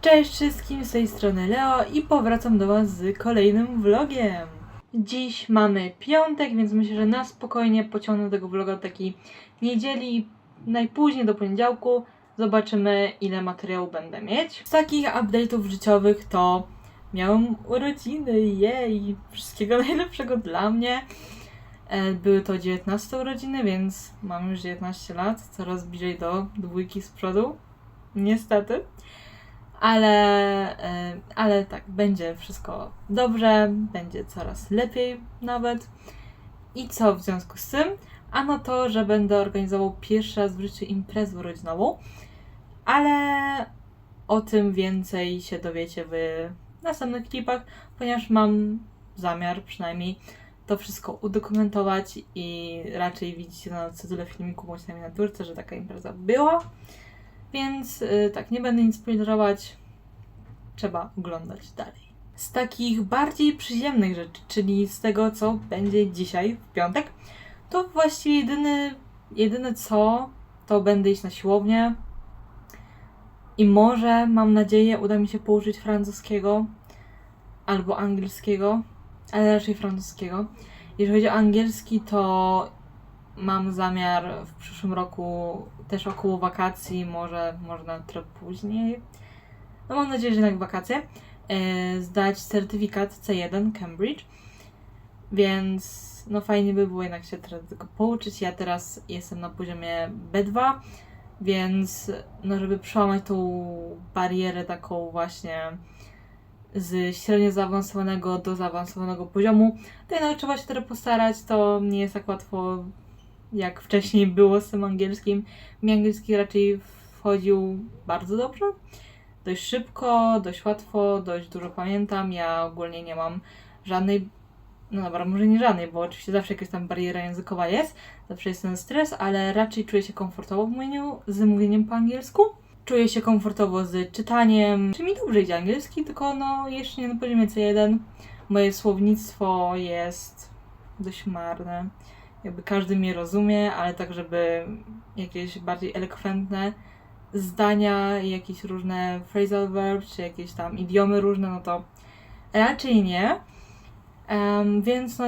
Cześć wszystkim, z tej strony Leo i powracam do Was z kolejnym vlogiem. Dziś mamy piątek, więc myślę, że na spokojnie pociągnę tego vloga do takiej niedzieli, najpóźniej do poniedziałku. Zobaczymy, ile materiału będę mieć. Z takich update'ów życiowych to miałem urodziny, jej! Wszystkiego najlepszego dla mnie. E, Były to 19 urodziny, więc mam już 19 lat, coraz bliżej do dwójki z przodu. Niestety. Ale, e, ale tak, będzie wszystko dobrze, będzie coraz lepiej nawet. I co w związku z tym? Ano to, że będę organizował pierwszy raz w życiu imprezę urodzinową, ale o tym więcej się dowiecie w następnych klipach, ponieważ mam zamiar przynajmniej to wszystko udokumentować i raczej widzicie na tyle filmiku bądź na miniaturce, że taka impreza była. Więc y, tak, nie będę nic spoilerować. Trzeba oglądać dalej. Z takich bardziej przyziemnych rzeczy, czyli z tego, co będzie dzisiaj, w piątek, to właściwie jedyny, jedyne co, to będę iść na siłownię. I może, mam nadzieję, uda mi się pouczyć francuskiego albo angielskiego, ale raczej francuskiego. Jeżeli chodzi o angielski, to mam zamiar w przyszłym roku, też około wakacji, może, może nawet trochę później, no mam nadzieję, że jednak wakacje, e, zdać certyfikat C1 Cambridge, więc no fajnie by było jednak się teraz tego pouczyć. Ja teraz jestem na poziomie B2, więc no żeby przełamać tą barierę taką właśnie z średnio zaawansowanego do zaawansowanego poziomu, to jednak trzeba się trochę postarać, to nie jest tak łatwo jak wcześniej było z tym angielskim. Mi angielski raczej wchodził bardzo dobrze. Dość szybko, dość łatwo, dość dużo pamiętam. Ja ogólnie nie mam żadnej, no dobra, może nie żadnej, bo oczywiście zawsze jakaś tam bariera językowa jest, zawsze jest ten stres, ale raczej czuję się komfortowo w mówieniu, z mówieniem po angielsku. Czuję się komfortowo z czytaniem, czy mi dobrze idzie angielski, tylko no jeszcze nie na poziomie C1. Moje słownictwo jest dość marne jakby każdy mnie rozumie, ale tak, żeby jakieś bardziej elokwentne zdania, i jakieś różne phrasal verbs, czy jakieś tam idiomy różne, no to raczej nie. Em, więc no,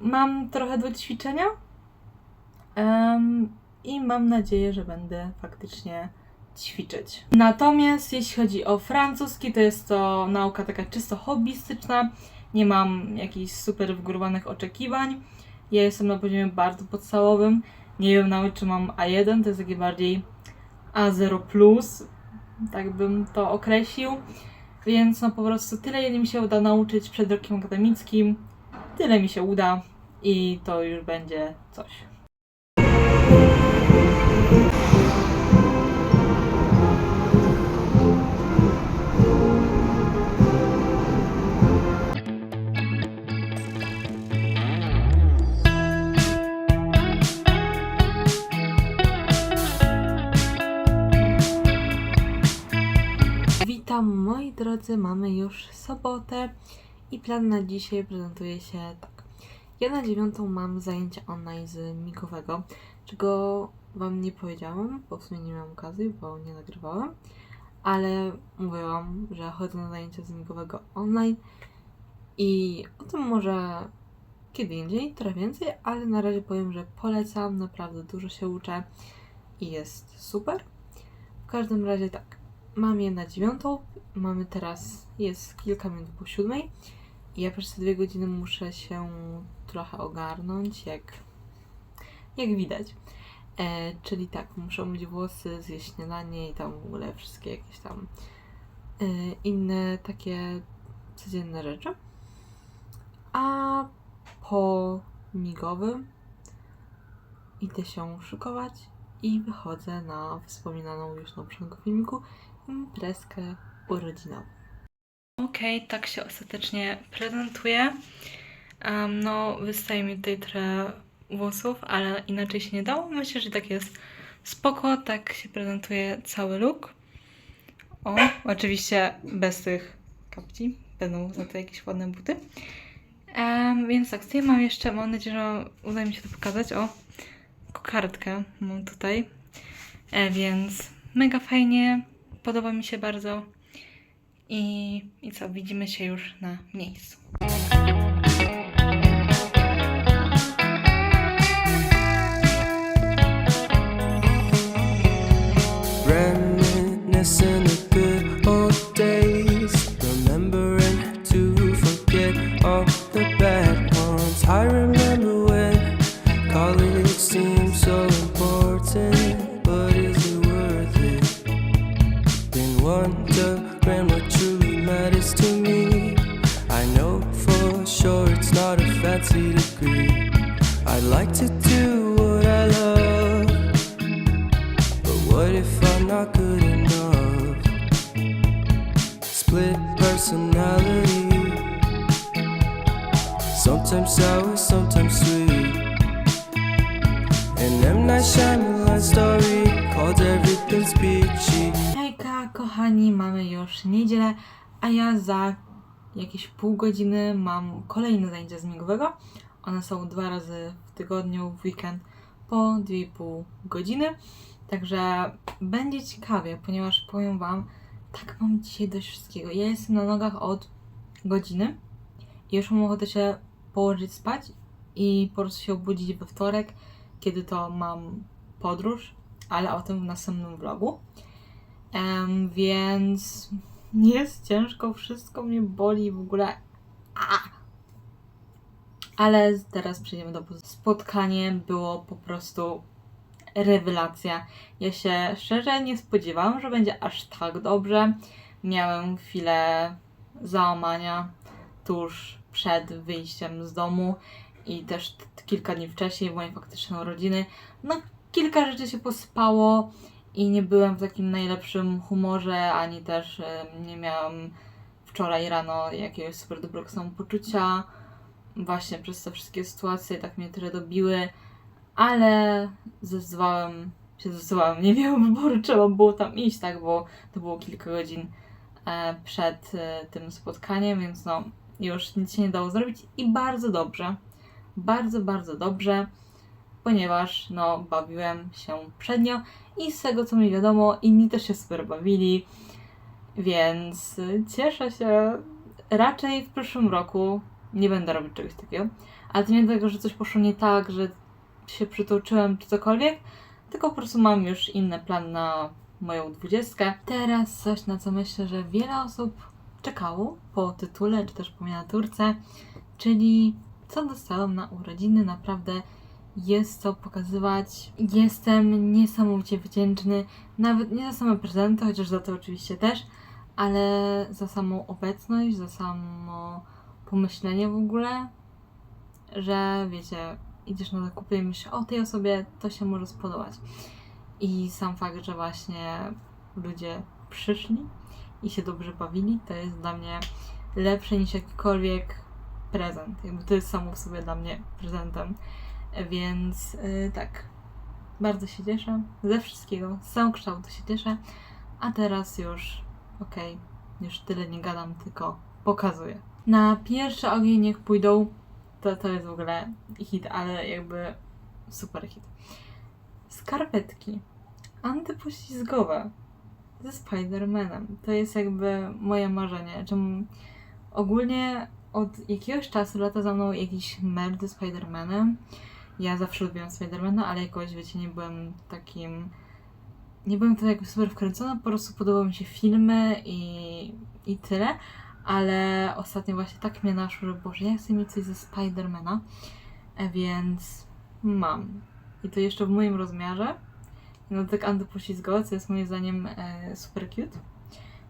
mam trochę do ćwiczenia Em, i mam nadzieję, że będę faktycznie ćwiczyć. Natomiast jeśli chodzi o francuski, to jest to nauka taka czysto hobbystyczna. Nie mam jakichś super wgórowanych oczekiwań. Ja jestem na poziomie bardzo podstawowym. Nie wiem nawet, czy mam A1, to jest takie bardziej A0, tak bym to określił. Więc no po prostu tyle, ile mi się uda nauczyć przed rokiem akademickim, tyle mi się uda i to już będzie coś. Witam moi drodzy, mamy już sobotę i plan na dzisiaj prezentuje się tak. Ja na dziewiątą mam zajęcia online z migowego, czego Wam nie powiedziałam, bo w sumie nie miałam okazji, bo nie nagrywałam, ale mówiłam, że chodzę na zajęcia z migowego online i o tym może kiedy indziej, trochę więcej, ale na razie powiem, że polecam, naprawdę dużo się uczę i jest super. W każdym razie tak, mam je na dziewiątą, mamy teraz, jest kilka minut po siódmej i ja przez te dwie godziny muszę się trochę ogarnąć, jak, jak widać. E, czyli tak, muszę umyć włosy, zjeść śniadanie i tam w ogóle wszystkie jakieś tam e, inne takie codzienne rzeczy. A po migowym idę się szykować i wychodzę na wspominaną już na początku filmiku imprezkę urodzinową. Okej, tak się ostatecznie prezentuje. Um, no, wystaje mi tutaj trochę włosów, ale inaczej się nie dało. Myślę, że tak jest spoko. Tak się prezentuje cały look. O, oczywiście bez tych kapci. Będą za to jakieś ładne buty. Em, więc tak, tutaj mam jeszcze, mam nadzieję, że uda mi się to pokazać. O, kokardkę mam tutaj. E, więc mega fajnie, podoba mi się bardzo. I, I co, widzimy się już na miejscu. Split personality. Sometimes sour, sometimes sweet. An M. Night Shyamalan story called Everything's Peachy. Hejka, kochani, mamy już niedzielę, a ja za jakieś pół godziny mam kolejne zajęcia zmigowego. One są dwa razy w tygodniu, w weekend, po 2,5 godziny. Także będzie ciekawie, ponieważ powiem Wam, tak mam dzisiaj dość wszystkiego. Ja jestem na nogach od godziny i już mam ochotę się położyć spać i po prostu się obudzić we wtorek, kiedy to mam podróż, ale o tym w następnym vlogu. Em, więc jest ciężko, wszystko mnie boli w ogóle. A! Ale teraz przejdziemy do spotkanie było po prostu rewelacja. Ja się szczerze nie spodziewałam, że będzie aż tak dobrze. Miałem chwilę załamania tuż przed wyjściem z domu i też kilka dni wcześniej, w mojej faktycznej urodziny. No, kilka rzeczy się posypało i nie byłem w takim najlepszym humorze, ani też nie miałam wczoraj rano jakiegoś super dobrego samopoczucia. Właśnie przez te wszystkie sytuacje tak mnie trochę dobiły, ale zdecydowałem, się zdecydowałem, nie miałam wyboru, trzeba było tam iść, tak, bo to było kilka godzin e, przed e, tym spotkaniem, więc no już nic się nie dało zrobić i bardzo dobrze, bardzo, bardzo dobrze, ponieważ no bawiłem się przednio i z tego co mi wiadomo, inni też się super bawili, więc cieszę się. Raczej w przyszłym roku nie będę robić czegoś takiego, ale to nie dlatego, że coś poszło nie tak, że się przytoczyłem czy cokolwiek, tylko po prostu mam już inny plan na moją dwudziestkę. Teraz coś, na co myślę, że wiele osób czekało po tytule, czy też po miniaturce, czyli co dostałam na urodziny. Naprawdę jest co pokazywać. Jestem niesamowicie wdzięczny, nawet nie za same prezenty, chociaż za to oczywiście też, ale za samą obecność, za samo pomyślenie w ogóle, że wiecie, idziesz na zakupy i myślisz, o tej osobie to się może spodobać. I sam fakt, że właśnie ludzie przyszli i się dobrze bawili, to jest dla mnie lepsze niż jakikolwiek prezent. Jakby to jest samo w sobie dla mnie prezentem. Więc yy, tak, bardzo się cieszę ze wszystkiego, z całego kształtu się cieszę. A teraz już, okej, już tyle nie gadam, tylko pokazuję. Na pierwszy ogień niech pójdą, to, to jest w ogóle hit, ale jakby super hit. Skarpetki antypoślizgowe ze Spider-Manem. To jest jakby moje marzenie. Czym ogólnie od jakiegoś czasu lata za mną jakiś merch ze Spider-Manem. Ja zawsze lubiłam Spidermana, ale jakoś, wiecie, nie byłem takim... Nie byłem tak jakoś super wkręcona, po prostu podobały mi się filmy i, i tyle. Ale ostatnio właśnie tak mnie naszło, że Boże, ja chcę mieć coś ze Spidermana, e, więc mam. I to jeszcze w moim rozmiarze. No tak antypoślizgowe, co jest moim zdaniem e, super cute.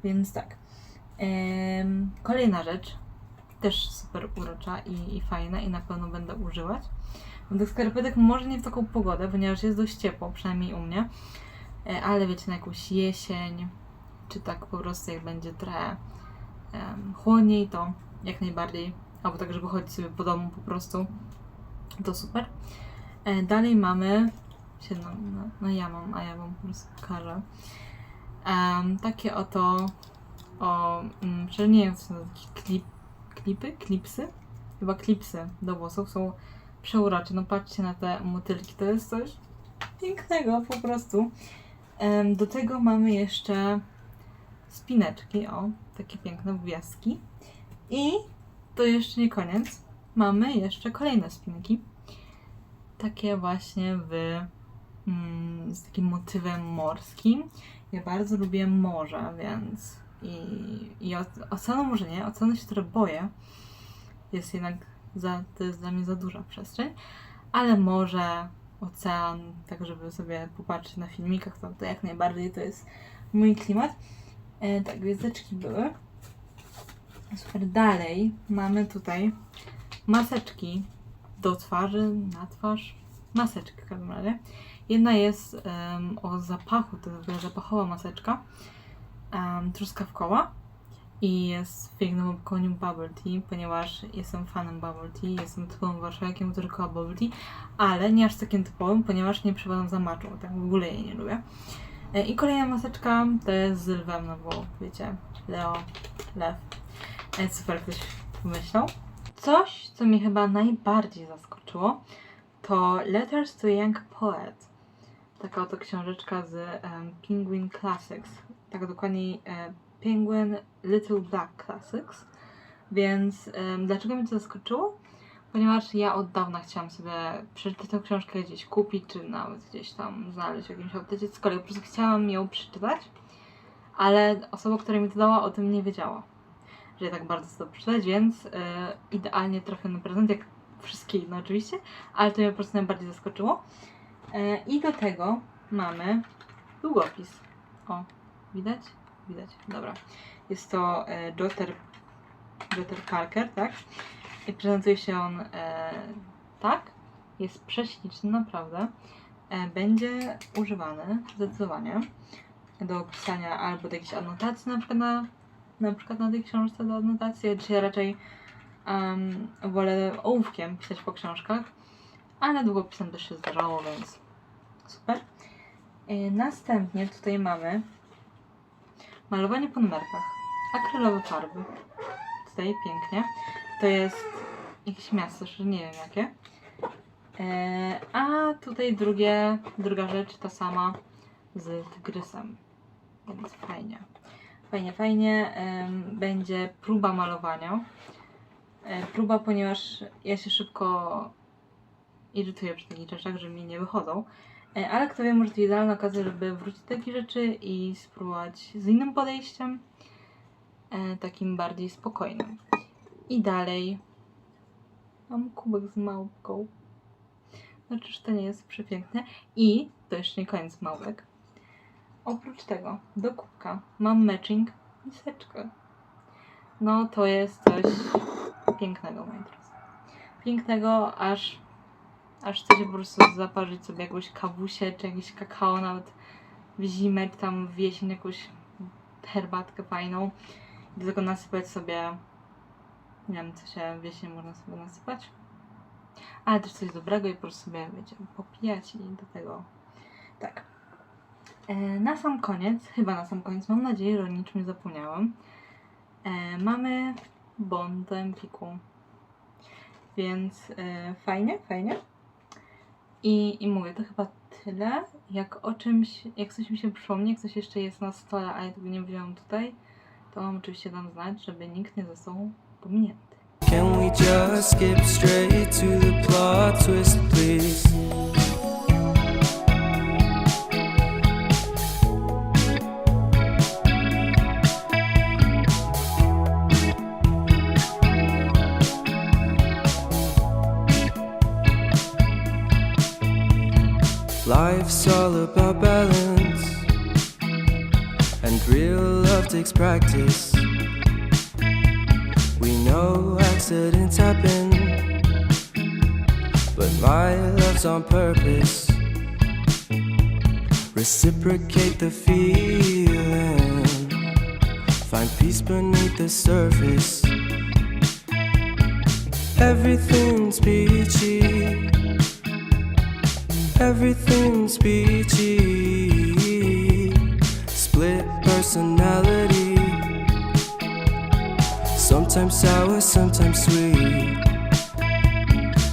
Więc tak. Em, kolejna rzecz, też super urocza i, i fajna i na pewno będę używać. Bo Tych skarpetek może nie w taką pogodę, ponieważ jest dość ciepło, przynajmniej u mnie. E, Ale wiecie, na jakąś jesień, czy tak po prostu jak będzie trochę em, chłodniej, to jak najbardziej. Albo tak, żeby chodzić sobie po domu po prostu. To super. E, Dalej mamy się, no, no, no ja mam, a ja wam po prostu pokażę. Em, takie oto o, szczerze nie wiem, to takie klip, klipy, klipsy? Chyba klipsy do włosów są przeurocze. No patrzcie na te motylki, to jest coś pięknego po prostu. Em, do tego mamy jeszcze spineczki, o, takie piękne gwiazdki. I to jeszcze nie koniec. Mamy jeszcze kolejne spinki. Takie właśnie w, mm, z takim motywem morskim. Ja bardzo lubię morze, więc i, i oceanu może nie, oceanu się trochę boję. Jest jednak za, to jest dla mnie za duża przestrzeń, ale morze, ocean, tak żeby sobie popatrzeć na filmikach, to, to jak najbardziej to jest mój klimat. E, tak, gwiazdeczki były. Super, dalej mamy tutaj maseczki do twarzy, na twarz, maseczki w każdym razie. Jedna jest em, o zapachu, to jest zapachowa maseczka, um, truskawkowa i jest w pięknym koniu bubble tea, ponieważ jestem fanem bubble tea, jestem typowym warszawiakiem, który kocha bubble tea, ale nie aż takim typowym, ponieważ nie przepadam za maczą, tak w ogóle jej nie lubię. E, I kolejna maseczka to jest z lwem, no bo wiecie, Leo, lew. E, Super ktoś pomyślał. Coś, co mnie chyba najbardziej zaskoczyło, to Letters to Young Poet. Taka oto książeczka z em, Penguin Classics. Tak dokładniej e, Penguin Little Black Classics. Więc dlaczego mnie to zaskoczyło? Ponieważ ja od dawna chciałam sobie przeczytać tę książkę gdzieś kupić, czy nawet gdzieś tam znaleźć w jakimś aptece, cokolwiek. Po prostu chciałam ją przeczytać, ale osoba, która mi to dała, o tym nie wiedziała że ja tak bardzo chcę to przeczytać, więc e, idealnie trafiony prezent, jak wszystkie inne oczywiście, ale to mnie po prostu najbardziej zaskoczyło. E, I do tego mamy długopis. O, widać? Widać, dobra. Jest to e, Jotter, Jotter Parker, tak? I prezentuje się on e, tak. Jest prześliczny, naprawdę. E, będzie używany zdecydowanie do pisania albo do jakichś anotacji, na przykład na na przykład na tej książce do anotacji. Ja dzisiaj raczej um, wolę ołówkiem pisać po książkach, ale długopisem też się zdarzało, więc super. E, następnie tutaj mamy malowanie po numerkach. Akrylowe farby. Tutaj pięknie. To jest jakieś miasto, że nie wiem jakie. E, a tutaj drugie, druga rzecz, ta sama z tygrysem. Więc fajnie. Fajnie, fajnie. Em, będzie próba malowania. E, próba, ponieważ ja się szybko irytuję przy takich rzeczach, że mi nie wychodzą. E, ale kto wie, może to idealna okazja, żeby wrócić do takich rzeczy i spróbować z innym podejściem. E, takim bardziej spokojnym. I dalej mam kubek z małpką. Znaczy, że to nie jest przepiękne. I to jeszcze nie koniec małpek. Oprócz tego do kubka mam matching miseczkę. No to jest coś pięknego, moi drodzy. Pięknego, aż aż chce się po prostu zaparzyć sobie jakąś kawusię, czy jakieś kakao nawet w zimę, czy tam w jesień jakąś herbatkę fajną. I do tego nasypać sobie, nie wiem, co się w jesień można sobie nasypać. Ale też coś dobrego i po prostu sobie, wiecie, popijać i do tego, tak. E, Na sam koniec, chyba na sam koniec, mam nadzieję, że o niczym zapomniałam. E, mamy bon do Empiku. Więc e, fajnie, fajnie. I, I mówię, to chyba tyle. Jak o czymś, jak coś mi się przypomni, jak coś jeszcze jest na stole, a ja tego nie wziąłam tutaj, to oczywiście dam znać, żeby nikt nie został Can we just skip straight to the plot twist, please? Life's all about balance, and real love takes practice. Accidents happen, but my love's on purpose. Reciprocate the feeling, find peace beneath the surface. Everything's peachy, everything's peachy. Split personality. Sometimes sour, sometimes sweet.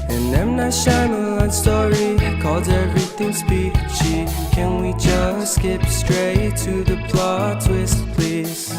And An M. Night Shyamalan story called everything speechy. Can we just skip straight to the plot twist, please?